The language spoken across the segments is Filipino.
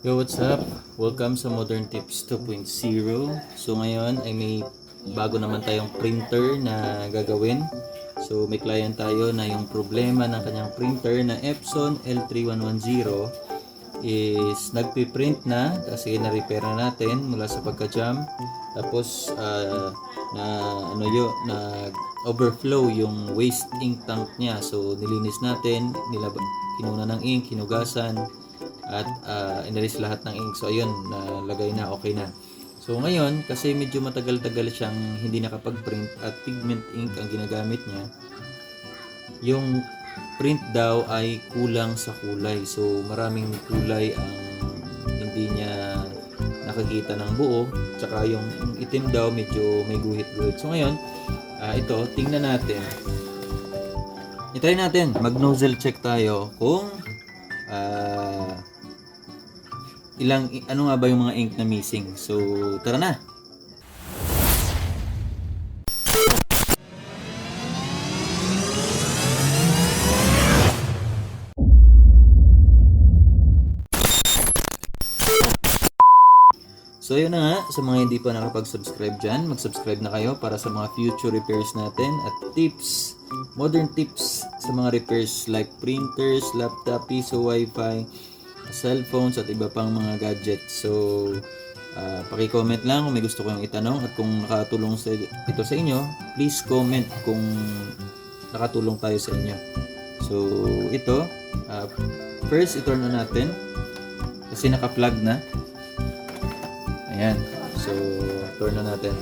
Yo, what's up? Welcome sa Modern Tips 2.0. So ngayon ay may bago naman tayong printer na gagawin. So may client tayo na yung problema ng kanyang printer na Epson L3110 is nagpiprint na kasi na-repair na natin mula sa pagka-jam. Tapos ah, na ano yo nag overflow yung waste ink tank niya. So nilinis natin, nilab kinuna ng ink, hinugasan, at uh, inalis lahat ng ink. So ayun, nalagay na, okay na. So ngayon, kasi medyo matagal-tagal siyang hindi nakapag-print at pigment ink ang ginagamit niya, yung print daw ay kulang sa kulay. So maraming kulay ang hindi niya nakakita ng buo. Tsaka yung, itim daw medyo may guhit-guhit. So ngayon, ah, ito, tingnan natin. I-try natin. Mag-nozzle check tayo kung ah, ilang ano nga ba yung mga ink na missing. So, tara na. So yun na nga, sa mga hindi pa nakapag-subscribe dyan, mag-subscribe na kayo para sa mga future repairs natin at tips, modern tips sa mga repairs like printers, laptop, piso, wifi, cellphones at iba pang mga gadgets. So, ah, paki-comment lang kung may gusto kayong itanong at kung nakatulong sa, ito sa inyo, please comment kung nakatulong tayo sa inyo. So, ito, ah, first, i-turn on natin kasi naka-plug na. Ayan. So, turn na natin.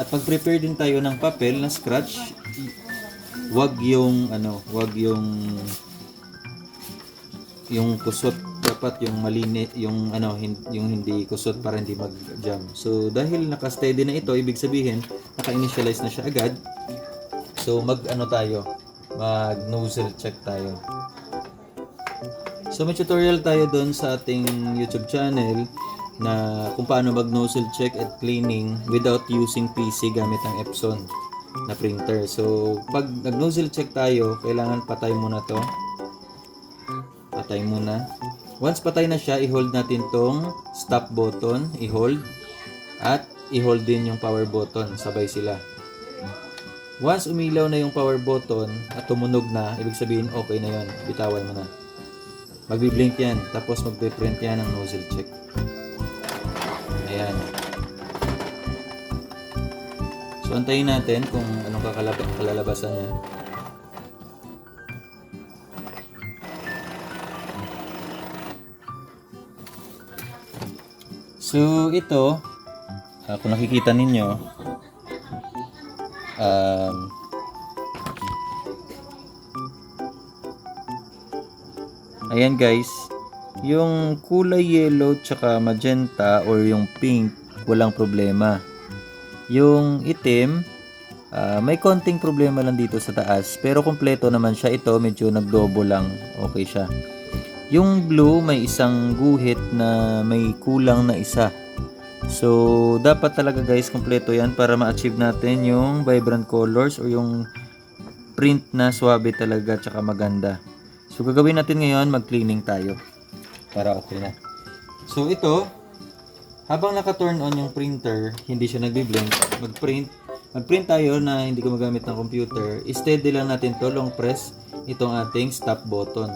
At pag-prepare din tayo ng papel na scratch, wag yung ano, wag yung yung kusot dapat yung malinis yung ano yung hindi kusot para hindi mag-jam. So dahil naka-steady na ito, ibig sabihin naka-initialize na siya agad. So mag ano tayo, mag nozzle check tayo. So may tutorial tayo doon sa ating YouTube channel na kung paano mag nozzle check at cleaning without using PC gamit ang Epson na printer. So pag nag nozzle check tayo, kailangan patay muna to. Patay muna. Once patay na siya, i-hold natin tong stop button, i-hold at i-hold din yung power button, sabay sila. Once umilaw na yung power button at tumunog na, ibig sabihin okay na yon. Bitawan mo na. Magbi-blink yan, tapos magpe-print yan ng nozzle check. Ayan. So, antayin natin kung anong kakalab- kalalabasan niya. So, ito, ah, kung nakikita ninyo, um, ayan guys, yung kulay yellow tsaka magenta or yung pink, walang problema. Yung itim, ah, may konting problema lang dito sa taas. Pero kompleto naman siya. Ito, medyo nagdobo lang. Okay siya. Yung blue, may isang guhit na may kulang na isa. So, dapat talaga guys, kompleto yan para ma-achieve natin yung vibrant colors or yung print na swabe talaga tsaka maganda. So, gagawin natin ngayon, mag-cleaning tayo para okay na. So ito, habang naka-turn on yung printer, hindi siya nagbi-blink, mag-print, mag-print tayo na hindi ko magamit ng computer, steady lang natin to long press itong ating stop button.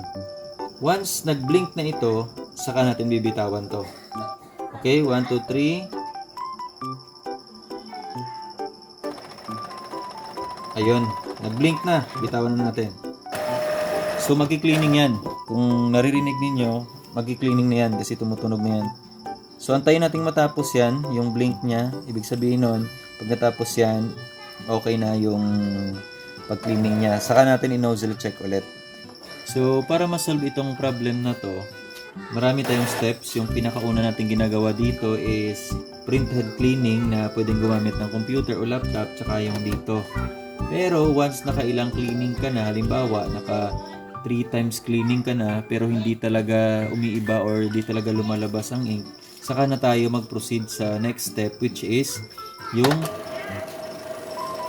Once nag-blink na ito, saka natin bibitawan to. Okay, 1, 2, 3. Ayun, nag-blink na. Bitawan na natin. So magki-cleaning yan. Kung naririnig ninyo, magki-cleaning na yan kasi tumutunog na yan. So antayin nating matapos yan, yung blink niya. Ibig sabihin nun, pag natapos yan, okay na yung pag-cleaning niya. Saka natin i-nozzle check ulit. So para ma-solve itong problem na to, marami tayong steps. Yung pinakauna natin ginagawa dito is print head cleaning na pwedeng gumamit ng computer o laptop tsaka yung dito. Pero once nakailang cleaning ka na, halimbawa naka 3 times cleaning ka na pero hindi talaga umiiba or hindi talaga lumalabas ang ink, saka na tayo mag-proceed sa next step which is yung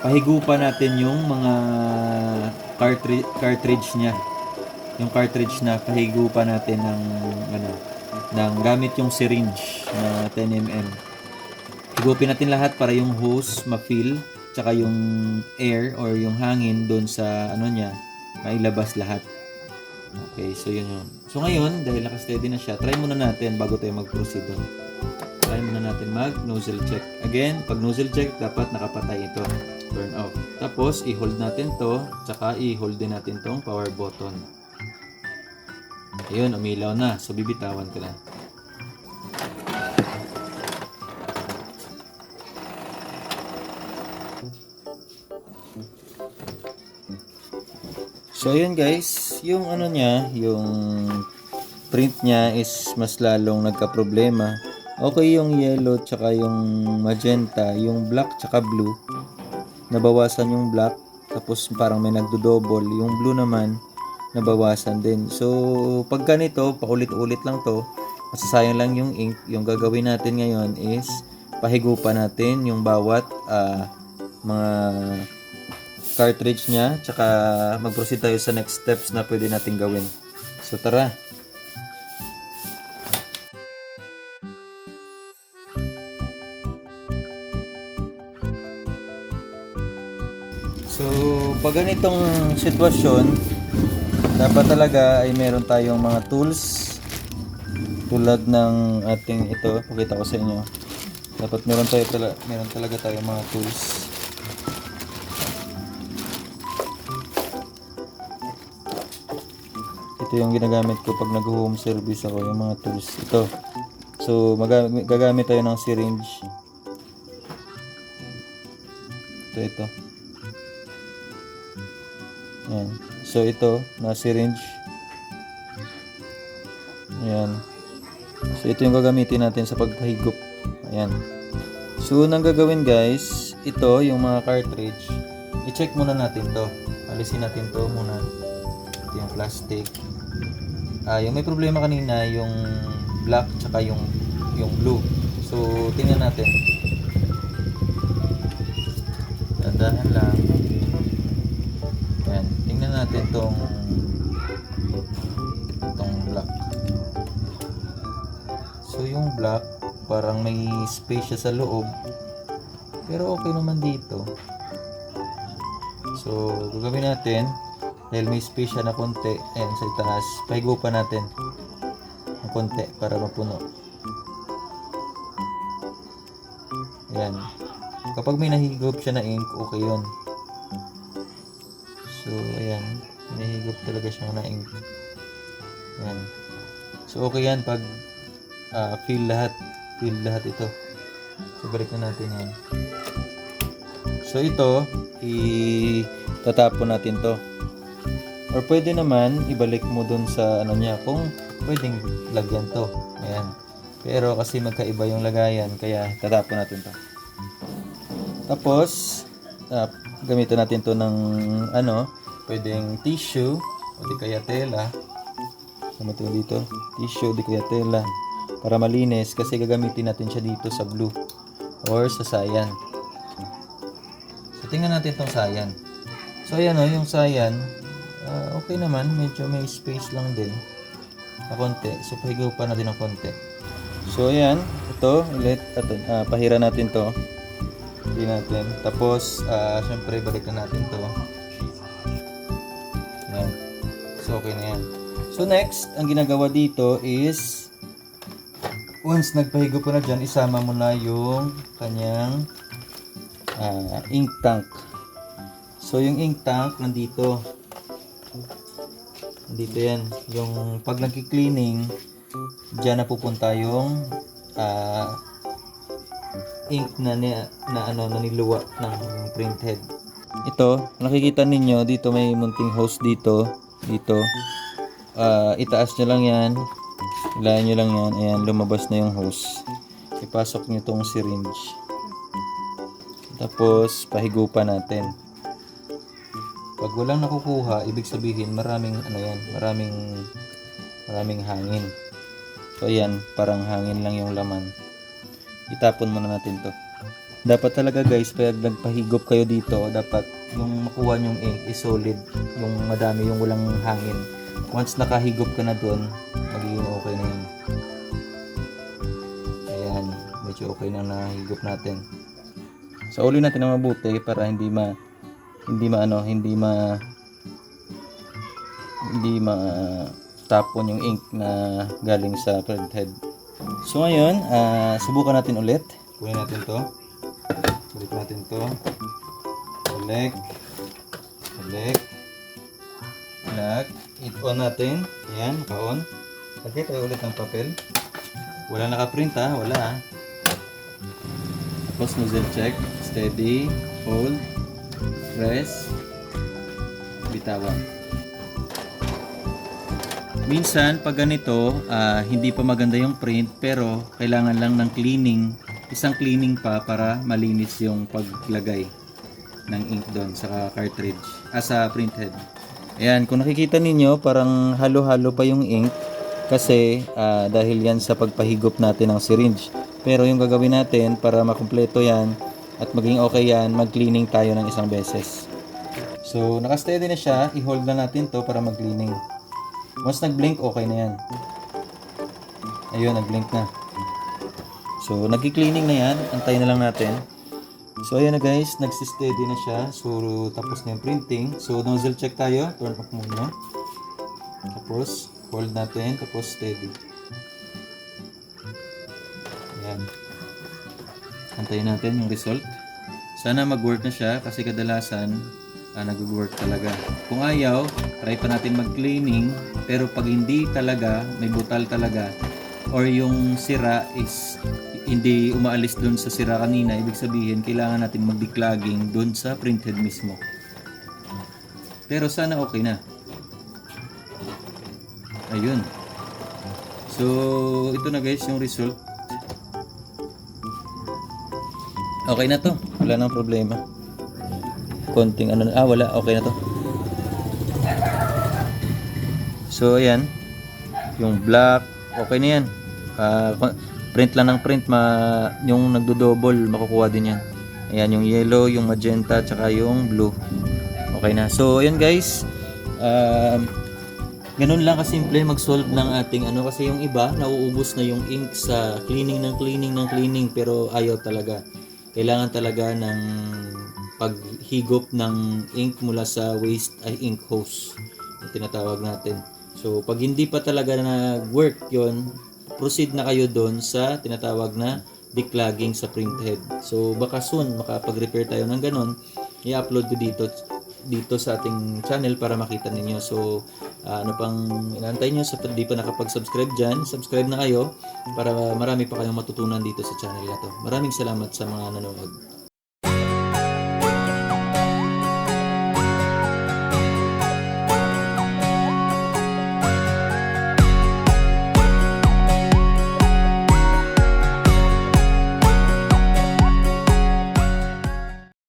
pahigupan natin yung mga cartridge, cartridge niya. Yung cartridge na pahigupan natin ng ano, ng gamit yung syringe na 10mm. Higupin natin lahat para yung hose ma-fill tsaka yung air or yung hangin doon sa ano niya mailabas lahat. Okay, so yun yun. So ngayon, dahil naka-steady na siya, try muna natin bago tayo mag-proceed doon. Try muna natin mag-nozzle check. Again, pag nozzle check, dapat nakapatay ito. Turn off. Tapos, i-hold natin to, tsaka i-hold din natin tong power button. Ayun, umilaw na. So, bibitawan ko na. So, ayun guys, yung ano niya, yung print niya is mas lalong nagka-problema. Okay yung yellow tsaka yung magenta, yung black tsaka blue. Nabawasan yung black, tapos parang may nagdo-double. Yung blue naman, nabawasan din. So, pag ganito, paulit-ulit lang to, masasayang lang yung ink. Yung gagawin natin ngayon is, pahigupan natin yung bawat ah, mga cartridge niya, tsaka mag-proceed tayo sa next steps na pwede natin gawin. So, tara! So, pag ganitong sitwasyon, dapat talaga ay meron tayong mga tools tulad ng ating ito, pakita ko sa inyo. Dapat meron tayo tala, meron talaga tayong mga tools. Ito yung ginagamit ko pag nag-home service ako, yung mga tools. Ito. So, magamit, gagamit tayo ng syringe. Ito, ito. Ayan. So, ito, na syringe. Ayan. So, ito yung gagamitin natin sa pagpahigop. Ayan. So, unang gagawin guys, ito, yung mga cartridge, i-check muna natin to. Alisin natin to muna. Ito yung plastic. Ah, yung may problema kanina, yung black tsaka yung yung blue. So, tingnan natin. Dandahan lang. Natin tong tong black. So, yung black, parang may space siya sa loob. Pero okay naman dito. So, gagawin natin, dahil may space siya na konti, ayan sa itaas, pahigupan natin ng konti para mapuno. Ayan. Kapag may nahigop siya na ink, okay yun. So, ayan. Nahigop talaga siya na ink. Ayan. So, okay yan pag ah, fill lahat. Fill lahat ito. So, balik na natin yan. So, ito, itatapon natin to. Or pwede naman, ibalik mo dun sa ano niya kung pwedeng lagyan to. Ayan. Pero kasi magkaiba yung lagayan, kaya tatapon natin to. Tapos, ah, gamitin natin to ng ano, pwedeng tissue, o di kaya tela. Gamitin dito, tissue, di kaya tela. Para malinis, kasi gagamitin natin siya dito sa blue or sa sayan. So, tingnan natin tong sayan. So, ayan o, yung sayan, ah, okay naman, medyo may space lang din na konti. So, pahigaw pa natin ng konti. So, ayan, ito, ulit, at, ah, pahira natin to. Hindi natin. Tapos, ah, syempre, balik na natin to. Ayan. So, okay na yan. So, next, ang ginagawa dito is, once nagpahigo po na dyan, isama mo na yung kanyang ah, ink tank. So, yung ink tank, nandito. Nandito yan. Yung pag nagki-cleaning, dyan na pupunta yung ah, ink na, ni, na ano na niluwa ng printhead. Ito, nakikita ninyo dito may munting hose dito, dito. Ah, itaas nyo lang 'yan. Ilayan nyo lang 'yan. Ayan, lumabas na yung hose. Ipasok nyo tong syringe. Tapos pahigupan natin. Pag walang nakukuha, ibig sabihin maraming ano 'yan, maraming maraming hangin. So ayan, parang hangin lang yung laman itapon muna natin to. Dapat talaga guys, pag nagpahigop kayo dito, dapat yung makuha nyong ink is solid. Yung madami, yung walang hangin. Once nakahigop ka na doon, magiging okay na yun. medyo okay na nahigop natin. So uli natin ng mabuti para hindi ma hindi ma ano, hindi ma hindi ma tapon yung ink na galing sa printhead. So ngayon, ah, subukan natin ulit. Kunin natin to. Ulit natin to. Select. Select. Select. I-on natin. Ayan, naka-on. Lagay tayo ulit ng papel. Wala naka-print ha, wala ha. Tapos nozzle check. Steady. Hold. Press. Bitawan. Minsan, pag ganito, ah, hindi pa maganda yung print, pero kailangan lang ng cleaning, isang cleaning pa para malinis yung paglagay ng ink doon sa cartridge, ah, sa printhead. Ayan, kung nakikita ninyo, parang halo-halo pa yung ink kasi ah, dahil yan sa pagpahigop natin ng syringe. Pero yung gagawin natin para makumpleto yan at maging okay yan, mag-cleaning tayo ng isang beses. So, naka-steady na siya, i-hold na natin to para mag-cleaning. Once nag-blink, okay na yan. Ayun, nag-blink na. So, nag-cleaning na yan. Antayin na lang natin. So, ayan na guys. Nagsisteady na siya. So, tapos na yung printing. So, nozzle check tayo. Turn off muna. Tapos, hold natin. Tapos, steady. Ayan. Antayin natin yung result. Sana mag-work na siya kasi kadalasan ah, nag-work talaga. Kung ayaw, try pa natin mag-cleaning. Pero pag hindi talaga, may butal talaga, or yung sira is hindi umaalis doon sa sira kanina, ibig sabihin, kailangan natin mag-declogging doon sa printhead mismo. Pero sana okay na. Ayun. So, ito na guys yung result. Okay na to. Wala nang problema. Konting ano ah wala okay na to. So ayan. Yung black okay na yan. Kon- print lang ng print ma yung nagdo-double makukuha din yan. Ayan yung yellow, yung magenta, tsaka yung blue. Okay na. So ayan guys. Um, ganun lang kasimple mag-solve ng ating ano kasi yung iba nauubos na yung ink sa cleaning ng cleaning ng cleaning pero ayaw talaga kailangan talaga ng paghigop ng ink mula sa waste ay ink hose na tinatawag natin so pag hindi pa talaga nag-work yon proceed na kayo doon sa tinatawag na declogging sa printhead so baka soon makapag-repair tayo ng ganon i-upload ko dito dito sa ating channel para makita ninyo. So, ah, ano pang inaantay nyo sa di pa nakapag-subscribe dyan, subscribe na kayo para marami pa kayong matutunan dito sa channel na to. Maraming salamat sa mga nanonood.